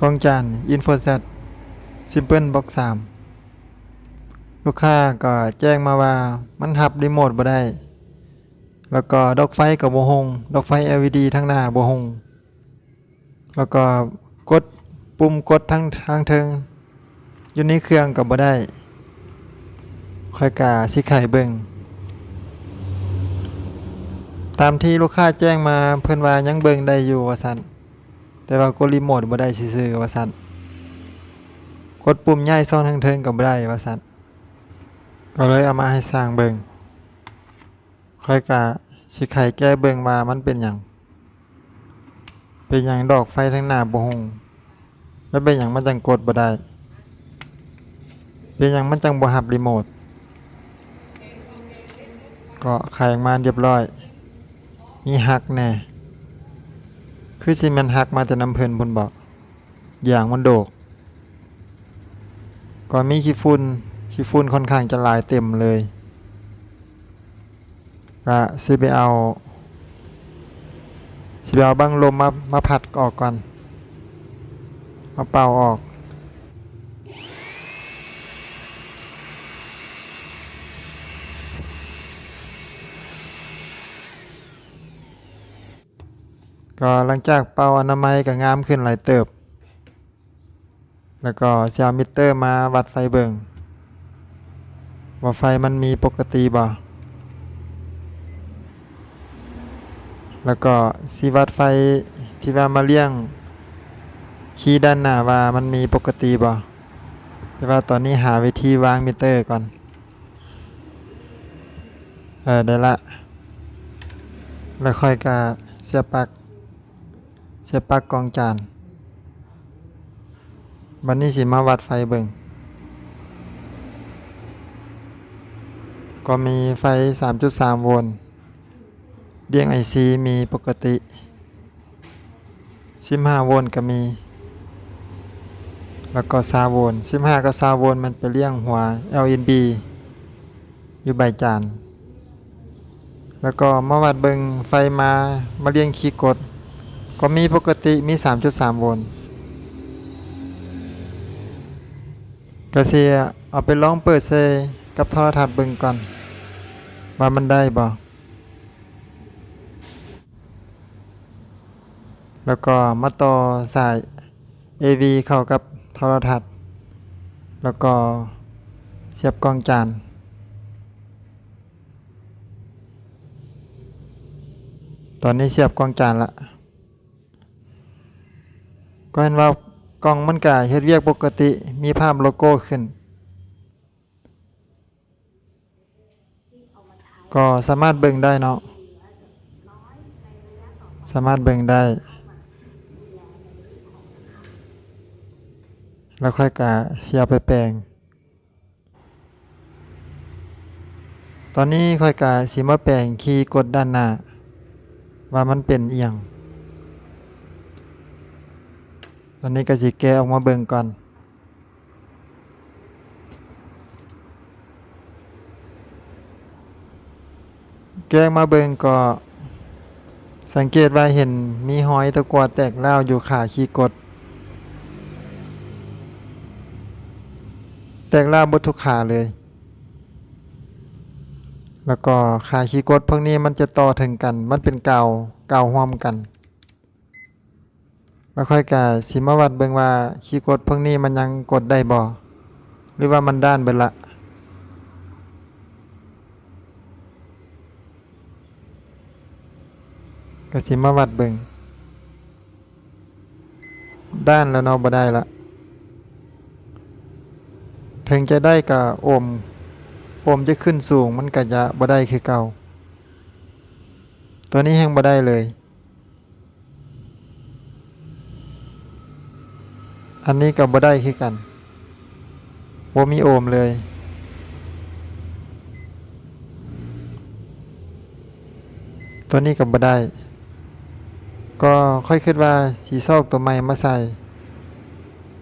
กล้องจาน i n f o s e t Simple Box 3 ลูกค้าก็แจ้งมาว่ามันหับรีโมทบ่ได้ แล้วก็ดอกไฟกับโบ่หงดอกไฟ LED ทั้งหน้าโบ่หง แล้วก็กดปุ่มกดทั้งทางเทิงอยู่ในเครื่องก็บ่ได้ ค่อยกาสิไข่เบิงตามที่ลูกค้าแจ้งมาเพิ่อนว่ายังเบิงได้อยู่ว่าซั่น แต่ว่ากดรีโมทบ่ได้ซื่อๆว่าซั่นกดปุ่มย้ายซ่อนทางเทิงก็บ่ได้ว่าซั่นก็เลยเอามาให้สร้างเบิ่งค่อยกะสิไขแก้เบิ่งว่ามันเป็นหยังเป็นหยังดอกไฟทางหน้าบ่ฮงแล้วเป็นหยังมันจังกดบ่ได้ เป็นหยังมันจังบ่หับรีโมทก็ไขออกมาเรียบร้อย มีหักแน่ คือสิแมันหักมาแต่น้ำเพลินบนบอกอย่างมันโดก ก่อนมีขี้ฝุ่นขี้ฝุ่นค่อนข้างจะลายเต็มเลยก็สิไปเอาสิไปเอาบังลมมามาผัดออกก่อน มาเป่าออก ก็หลังจากเป่าอนามัยก็งามขึ้นหลายเติบ แล้วก็เสียมิเตอร์มาวัดไฟเบิงว่าไฟมันมีปกติบ่แล้วก็สีวัดไฟที่ว่ามาเลี้ยงคีย์ด้านหน้าว่ามันมีปกติบ่แต่ว่าตอนนี้หาวิธีวางมิเตอร์ก่อน เออได้ละ แล้วค่อยกาเสียบปลั๊ก เสียบปลั๊กกองจานบันนี้สิมาวัดไฟเบิงก็มีไฟ 3.3 โวลต์เดียง IC มีปกติ 15 โวลต์ก็มี แล้วก็20โวลต์15 กับ20โวลต์มันไปเลี้ยงหัว LNB อยู่ใบจาน แล้วก็มาวัดเบิงไฟมามาเลี้ยงคีย์กด ก็มีปกติมี 3.3 โวลต์ก็เสียเอาไปลองเปิดเซกับโทรทัศน์เบิ่งก่อนว่ามันได้บ่แล้วก็มาต่อสาย AV เข้ากับโทรทัศน์ แล้วก็เสียบกล้องจานตอนนี้เสียบกล้องจานละ ก็เห็นว่ากล้องมันก็เฮ็ดเวียกปกติมีภาพโลโก้ขึ้น ก็สามารถเบิ่งได้เนาะสามารถเบิ่งได้ แล้วค่อยกะเสียไปแปลง ตอนนี้ค่อยกะสิมาแปลงคีย์กดด้านหน้า ว่ามันเป็นเอียง ต อนนี้ก็สิแกะออกมาเบิ่งก่อนแกะมาเบิ่งก็สังเกตว่าเห็นมีหอยตะกัวแตกแล้วอยู่ขาคีย์กด แตกแล้วบดทุกขาเลย แล้วก็ขาคีย์กดพวกนี้มันจะต่อถึงกัน มันเป็นเกาเกาห่วมกัน แล้วค่อยกะสิมาวัดเบิ่งว่าคีย์กดพวกนี้มันยังกดได้บ่หรือว่ามันด้านเบิดละก็สิมาวัดเบิ่งด้านแล้วเนาะบ่ได้ละถึงจะได้ก็โอมโอมจะขึ้นสูงมันก็จะบ่ได้คือเก่า ตัวนี้แฮงบ่ได้เลย อันนี้ก็บ่ได้คือกันบ่มีโอมเลย ตัวนี้ก็บ่ได้ ก็ค่อยคิดว่าสีซอกตัวใหม่มาใส่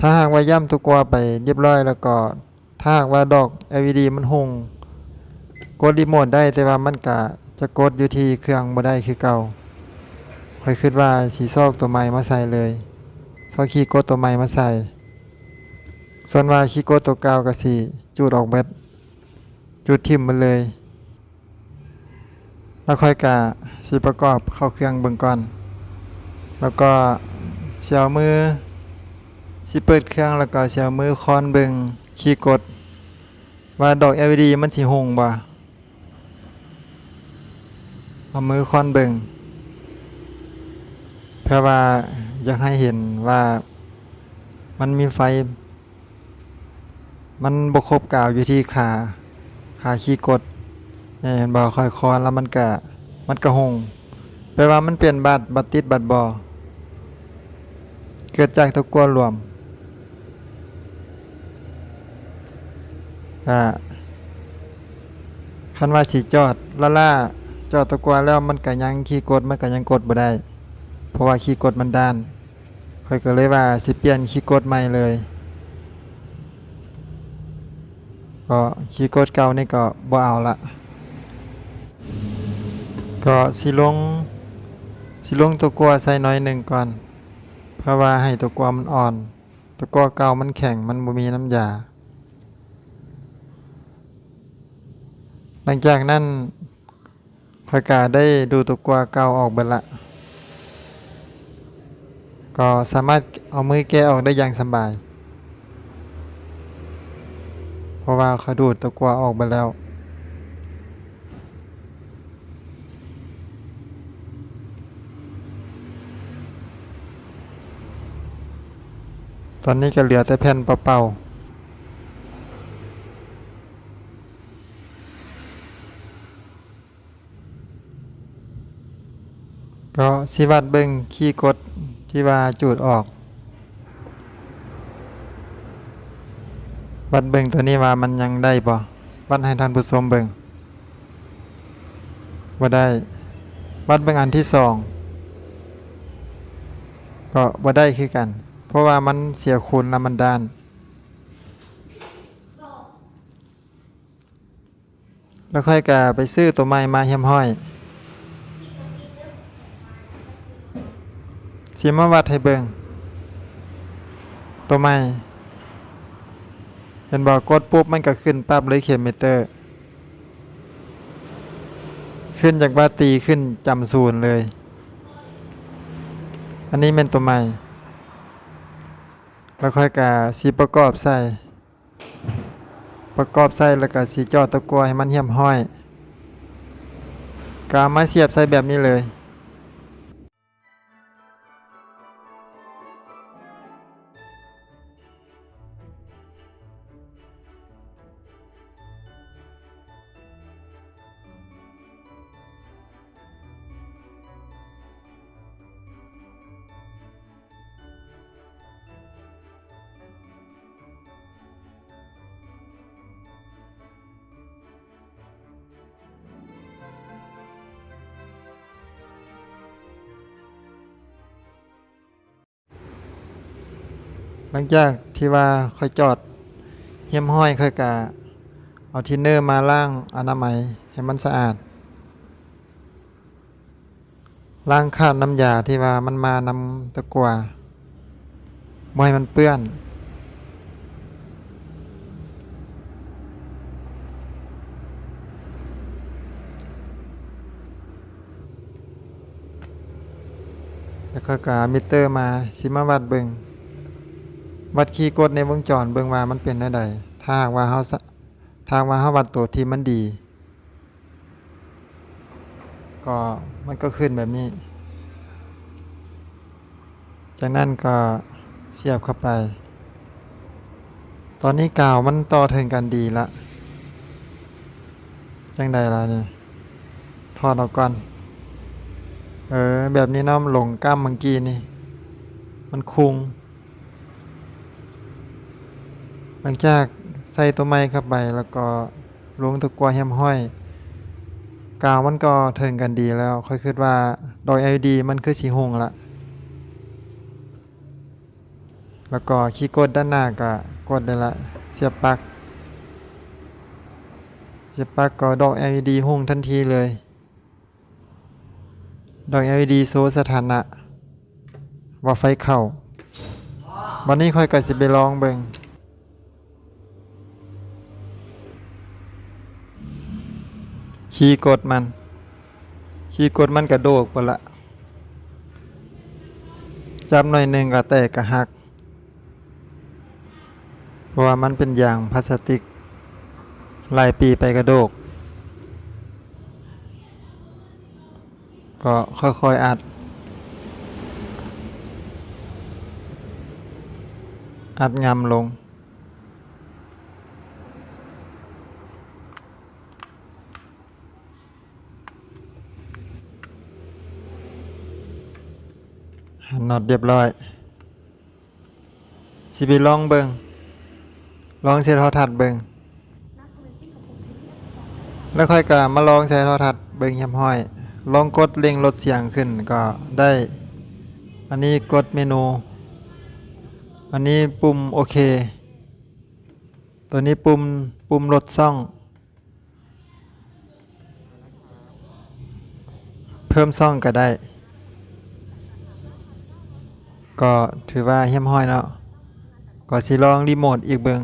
ถ้าหากว่าย่ำตัวกวาไปเรียบร้อยแล้วก็ถ้าหากว่าดอก LED มันหงกดรีโมทได้แต่ว่ามันก็จะกดอยู่ที่เครื่องบ่ได้คือเก่าค่อยคิดว่าสีซอกตัวใหม่มาใส่เลย ซอคีย์กตัวใหม่มาใส่ ส่วนว่าคีย์กตัวเก่าก็สิจูดออกเบิดจูดทิ่มมันเลย แล้วค่อยกะสิประกอบเข้าเครื่องเบิ่งก่อน แล้วก็เสียวมือสิเปิดเครื่องแล้วก็เสียวมือคอนเบิ่งคีกด ว่าดอก LED มันสิหงบ่เอามือคอนเบิ่งเพื่อว่า อยากให้เห็นว่ามันมีไฟ มันบ่ครบกาวอยู่ที่ขาขาคีย์กดเนี่ยเห็นบ่ค่อยคอนแล้วมันก็มันก็หงแปลว่ามันเปลี่ยนบัตรบัตรติดบัตรบ่เกิดจากตะกัวรวมอ่าคันว่าสิจอดละล่าจอดตะกัวแล้วมันก็ยังขี่กดมันก็ยังกดบ่ได้ เพราะว่าขี่กดมันด้านค่อยก็เลยว่าสิเปลี่ยนขี่กดใหม่เลย ก็ขี่กดเก่านี่ก็บ่เอาละก็สิลงสิลงตะกัวใส่น้อยหนึ่งก่อน เพราะว่าให้ตะกัวมันอ่อนตะกัวเก่ามันแข็งมันบ่มีน้ำยาหลังจากนั้นพอยกาได้ดูตัวกัวเก่าออกเบิดละ ก็สามารถเอามือแกะออกได้อย่างสบาย เพราะว่าเขาดูดตัวกวออกไปแล้ว ตอนนี้ก็เหลือแต่แผ่นเป่าๆก็สิวัดเบิ่งขี้กด ที่ว่าจูดออก วัดเบิงตัวนี้ว่ามันยังได้บ่วัดให้ท่านผู้ชมเบิงบ่ได้ วัดเบิงอันที่สองก็บ่ได้คือกัน เพราะว่ามันเสียคุณแล้วมันด้าน แล้วค่อยกะไปซื้อตัวใหม่มาเฮียมห้อย สิมาวัดให้เบิงตัวใหม่เห็นบอกกดปุ๊บมันก็ขึ้นปั๊บเลยเข็มเมเตอร์ ขึ้นจากว่าตีขึ้นจำศูนย์เลย อันนี้เป็นตัวใหม่ แล้วค่อยกาสีประกอบใส่ประกอบใส่แล้วก็สีจอตะกัวให้มันเหี่ยมห้อยกามาเสียบใส่แบบนี้เลย หลังจากที่ว่าค่อยจอดเฮียมห้อยค่อยกะเอาทินเนอร์มาล้างอนามัยให้มันสะอาดล้างคราบน้ำยาที่ว่ามันมานำตะกัวบ่ให้มันเปื้อน แล้วก็กามิเตอร์มาสิมาวัดเบิง วัดคีย์กดในวงจรเบิ่งว่ามันเป็นได้ใดถ้าว่าเฮาถ้าว่าเฮาวัดตัวที่มันดี ก็มันก็ขึ้นแบบนี้ จากนั้นก็เสียบเข้าไป ตอนนี้กาวมันต่อถึงกันดีละจังใดล่ะนี่ถอดออกก่อนเออแบบนี้น้อหลงกล้ามเมื่อกี้นี่ มันคุง หลังจากใส่ตัวไม้เข้าไปแล้วก็ลงตะกัวแฮมห้อย กาวมันก็เทิงกันดีแล้วค่อยคิดว่าดอก LED มันคือสีหงละแล้วก็คีย์กดด้านหน้าก็กดได้ละเสียบปลั๊กเสียบปลั๊กก็ดอก LED หงทันทีเลย ดอก LED โซสถานะ ว่าไฟเข้า วันนี้ค่อยก็สิไปลองเบิ่ง ขี่กดมันขี่กดมันกระโดกไปละจับหน่อยหนึ่งก็แตกกระหัก เพราะว่ามันเป็นยางพลาสติกหลายปีไปกระโดก ก็ค่อยๆอัด อัดงำลง นน็อตเรียบร้อยสิไปลองเบิงลองเสียทรทัศน์เบิงแล้วค่อยกะมาลองใช้ทรทัศน์เบิงยำห้อย ลองกดเร่งลดเสียงขึ้นก็ได้ อันนี้กดเมนู อันนี้ปุ่มโอเค ตัวนี้ปุ่มปุ่มลดซ่อง เพิ่มซ่องก็ได้ ก็ถือว่าเฮี้ยมห้อยเนาะก็สิลองรีโมทอีกเบิง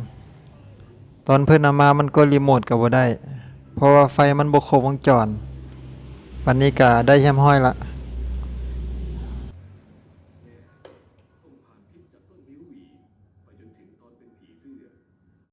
ตอนเพิ่นเอามามันก็รีโมทก็บ่ได้ เพราะว่าไฟมันบ่ครบวงจรวันนี้ก็ได้เฮี้ยมห้อยละ